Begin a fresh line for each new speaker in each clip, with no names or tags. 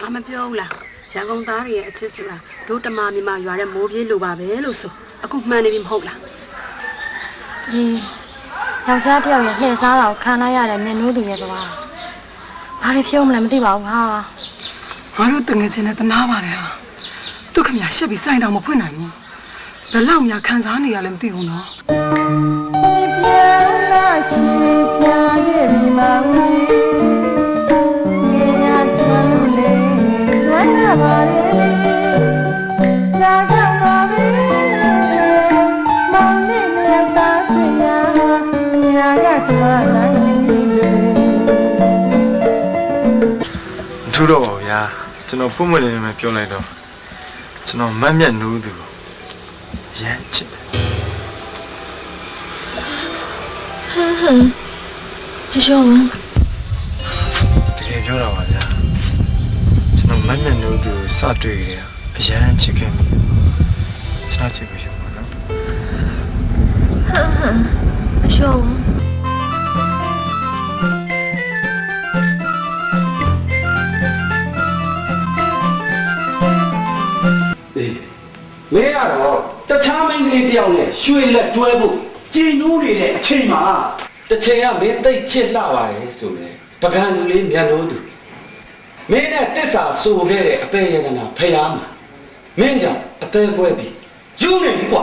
ဘာမပြောဘူးလားရန်ကုန်သားတွေရဲ့အချစ်ဆိုတာဒိုးတမမြမရွာတဲ့မိုးပြေးလိုပါပဲလို့ဆိုအခုမှန်နေပြီမဟုတ်လား
ဒီယောက်ျားတစ်ယောက်ရဲ့လှည့်စားတာကိုခံလိုက်ရတဲ့မင်းတို့လူရဲ့ကွာဘာတွေဖြုံးမလဲမသိပါဘူးဟာ
ငါတို့တငယ်ချင်းနဲ့တနာပါတယ်ဟာသူခမရရှက်ပြီးစိုင်းတောင်မဖွင့်နိုင်ဘူးဘယ်လောက်များခံစားနေရလဲမသိဘူးနော်
ပြန်လာရှိချာ
ထူတော့ပါဘူးဗျာကျွန်တော်ပုံမလေးနဲ့ပြောလိုက်တော့ကျွန်တော်မတ်မြတ်နိုးသူကိုရမ်းချစ်တယ်
မရှောဘူး
တကယ်ပြောတာပါဗျာကျွန်တော်မတ်မြတ်နိုးသူကိုစတွေ့ကြတယ်အရမ်းချစ်ခဲ့မိတယ်ကျွန်တော်ချစ်ကိုရှင်ပါနော်
မရှောဘူး
အေး မင်းကတော့တခြားမိန်းကလေးတယောက်နဲ့ရွှေလက်တွဲဖို့ကြည်နူးနေတဲ့အချိန်မှာတစ်ချိန်ကမင်းသိတ်ချစ်လှပါတယ်ဆိုလေပကံလူလေးမျက်လုံးသူမင်းနဲ့တစ္ဆာဆိုခဲ့တဲ့အပေရတနာဖယားမှာမင်းကြောင့်အသေးပွဲပြီးယူနေပြီကွာ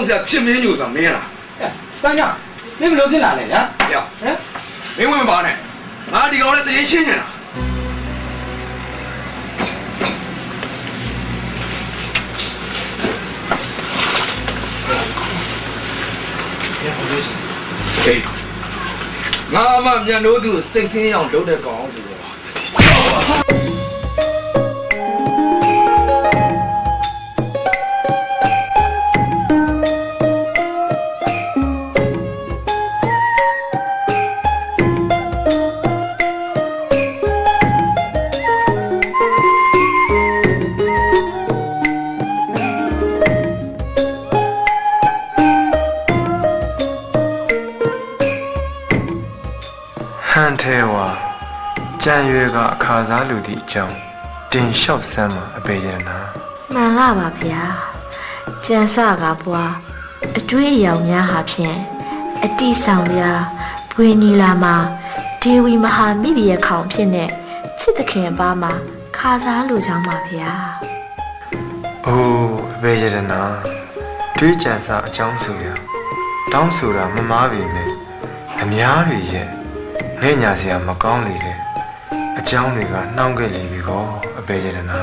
ဓာတ်ပုံဆရာချစ်မင်းညိုဆိုတာမင်းလား
တန်းကြမင်းဘယ်လိုဖြစ်လာလဲညာ
ပြော
ဟမ်
မင်းဝင်မပါနဲ့ငါဒီကောင်နဲ့စရင်ရှင်းနေတာဟေးငါမှမြန်လို့သူစိတ်ဆင်းအောင်လုပ်တဲ့ကောင်ဆိုတော့
န်ထဲဝါကြံရွယ်ကအခါစားလူသည့်အကြောင်းတင်လျှောက်စမ်းမှာအပေရနာ
မှန်လားပါဗျာကြံစကဘွားအတွေးအယောင်များဟာဖြင့်အတိဆောင်ပြဘွေနီလာမှာဒေဝီမဟာမိဘရဲ့ခေါင်ဖြစ်တဲ့ချစ်သခင်အပါမှာခါစားလိုချောင်းပါဗျာ။
အိုးအပေရနာတွေးကြံစားအကြောင်းဆိုရတောင်းဆိုတာမမားပြီနဲ့အများတွေရဲ့ ငဲ့ညာစရာမကောင်းလေတဲ့အကြောင်းတွေကနှောင်းခဲ့လေပြီကောအပေရနာ